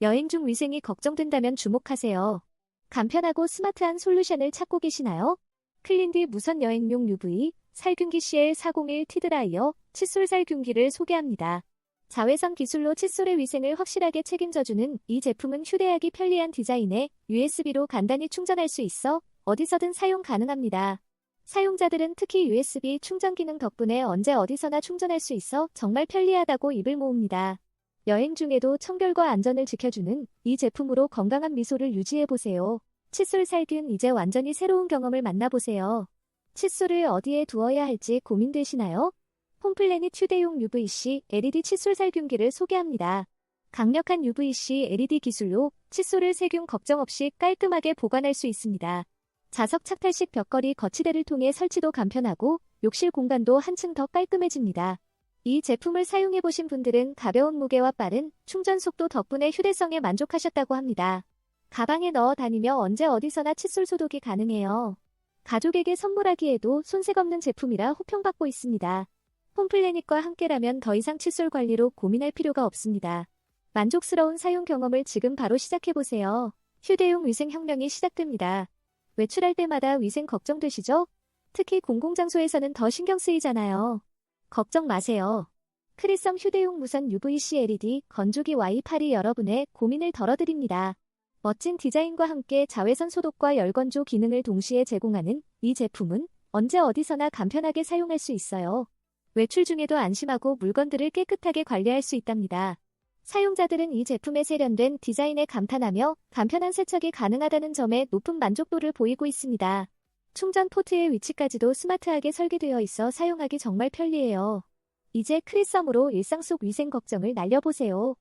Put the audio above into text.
여행 중 위생이 걱정된다면 주목하세요. 간편하고 스마트한 솔루션을 찾고 계시나요? 클린디 무선 여행용 UV 살균기 CL401 티드라이어 칫솔 살균기를 소개합니다. 자외선 기술로 칫솔의 위생을 확실하게 책임져주는 이 제품은 휴대하기 편리한 디자인에 USB로 간단히 충전할 수 있어 어디서든 사용 가능합니다. 사용자들은 특히 USB 충전 기능 덕분에 언제 어디서나 충전할 수 있어 정말 편리하다고 입을 모읍니다. 여행 중에도 청결과 안전을 지켜주는 이 제품으로 건강한 미소를 유지해보세요. 칫솔 살균 이제 완전히 새로운 경험을 만나보세요. 칫솔을 어디에 두어야 할지 고민되시나요? 홈플래닛 휴대용 UVC LED 칫솔 살균기를 소개합니다. 강력한 UVC LED 기술로 칫솔을 세균 걱정 없이 깔끔하게 보관할 수 있습니다. 자석 착탈식 벽걸이 거치대를 통해 설치도 간편하고 욕실 공간도 한층 더 깔끔해집니다. 이 제품을 사용해보신 분들은 가벼운 무게와 빠른 충전 속도 덕분에 휴대성에 만족하셨다고 합니다. 가방에 넣어 다니며 언제 어디서나 칫솔 소독이 가능해요. 가족에게 선물하기에도 손색 없는 제품이라 호평받고 있습니다. 홈플래닛과 함께라면 더 이상 칫솔 관리로 고민할 필요가 없습니다. 만족스러운 사용 경험을 지금 바로 시작해보세요. 휴대용 위생 혁명이 시작됩니다. 외출할 때마다 위생 걱정되시죠? 특히 공공장소에서는 더 신경 쓰이잖아요. 걱정 마세요. 크리썸 휴대용 무선 UVC LED 건조기 Y8이 여러분의 고민을 덜어드립니다. 멋진 디자인과 함께 자외선 소독과 열건조 기능을 동시에 제공하는 이 제품은 언제 어디서나 간편하게 사용할 수 있어요. 외출 중에도 안심하고 물건들을 깨끗하게 관리할 수 있답니다. 사용자들은 이 제품의 세련된 디자인에 감탄하며 간편한 세척이 가능하다는 점에 높은 만족도를 보이고 있습니다. 충전 포트의 위치까지도 스마트하게 설계되어 있어 사용하기 정말 편리해요. 이제 크리썸으로 일상 속 위생 걱정을 날려보세요.